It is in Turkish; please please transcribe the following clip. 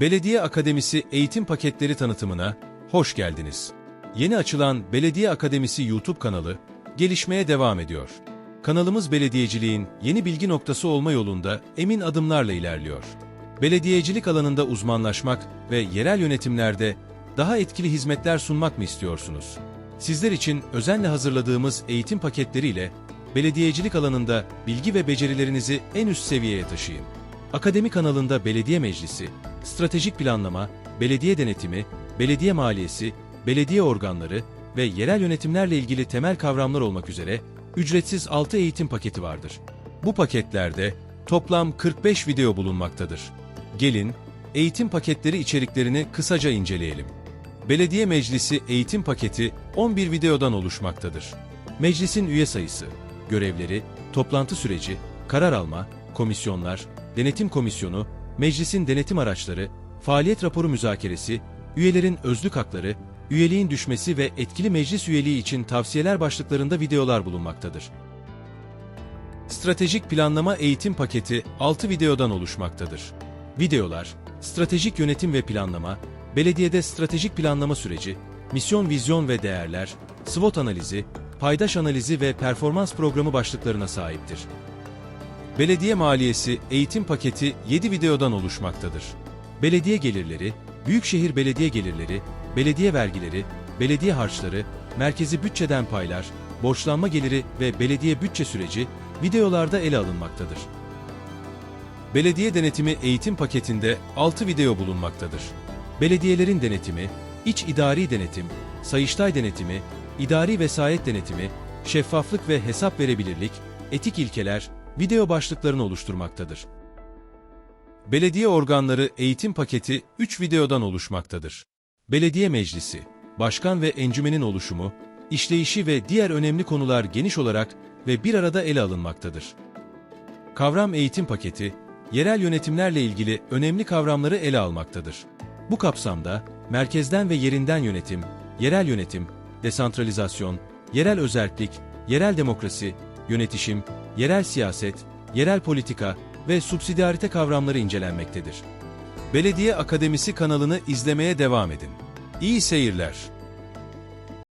Belediye Akademisi eğitim paketleri tanıtımına hoş geldiniz. Yeni açılan Belediye Akademisi YouTube kanalı gelişmeye devam ediyor. Kanalımız belediyeciliğin yeni bilgi noktası olma yolunda emin adımlarla ilerliyor. Belediyecilik alanında uzmanlaşmak ve yerel yönetimlerde daha etkili hizmetler sunmak mı istiyorsunuz? Sizler için özenle hazırladığımız eğitim paketleriyle belediyecilik alanında bilgi ve becerilerinizi en üst seviyeye taşıyın. Akademi kanalında belediye meclisi, stratejik planlama, belediye denetimi, belediye maliyesi, belediye organları ve yerel yönetimlerle ilgili temel kavramlar olmak üzere ücretsiz 6 eğitim paketi vardır. Bu paketlerde toplam 45 video bulunmaktadır. Gelin, eğitim paketleri içeriklerini kısaca inceleyelim. Belediye Meclisi eğitim paketi 11 videodan oluşmaktadır. Meclisin üye sayısı, görevleri, toplantı süreci, karar alma, komisyonlar, denetim komisyonu, meclisin denetim araçları, faaliyet raporu müzakeresi, üyelerin özlük hakları, üyeliğin düşmesi ve etkili meclis üyeliği için tavsiyeler başlıklarında videolar bulunmaktadır. Stratejik Planlama Eğitim Paketi 6 videodan oluşmaktadır. Videolar, stratejik yönetim ve planlama, belediyede stratejik planlama süreci, misyon, vizyon ve değerler, SWOT analizi, paydaş analizi ve performans programı başlıklarına sahiptir. Belediye maliyesi eğitim paketi 7 videodan oluşmaktadır. Belediye gelirleri, büyükşehir belediye gelirleri, belediye vergileri, belediye harçları, merkezi bütçeden paylar, borçlanma geliri ve belediye bütçe süreci videolarda ele alınmaktadır. Belediye denetimi eğitim paketinde 6 video bulunmaktadır. Belediyelerin denetimi, iç idari denetim, sayıştay denetimi, idari vesayet denetimi, şeffaflık ve hesap verebilirlik, etik ilkeler, video başlıklarını oluşturmaktadır. Belediye organları eğitim paketi 3 videodan oluşmaktadır. Belediye Meclisi, Başkan ve Encümenin oluşumu, işleyişi ve diğer önemli konular geniş olarak ve bir arada ele alınmaktadır. Kavram eğitim paketi, yerel yönetimlerle ilgili önemli kavramları ele almaktadır. Bu kapsamda, merkezden ve yerinden yönetim, yerel yönetim, desantralizasyon, yerel özerklik, yerel demokrasi, yönetişim, yerel siyaset, yerel politika ve subsidiarite kavramları incelenmektedir. Belediye Akademisi kanalını izlemeye devam edin. İyi seyirler.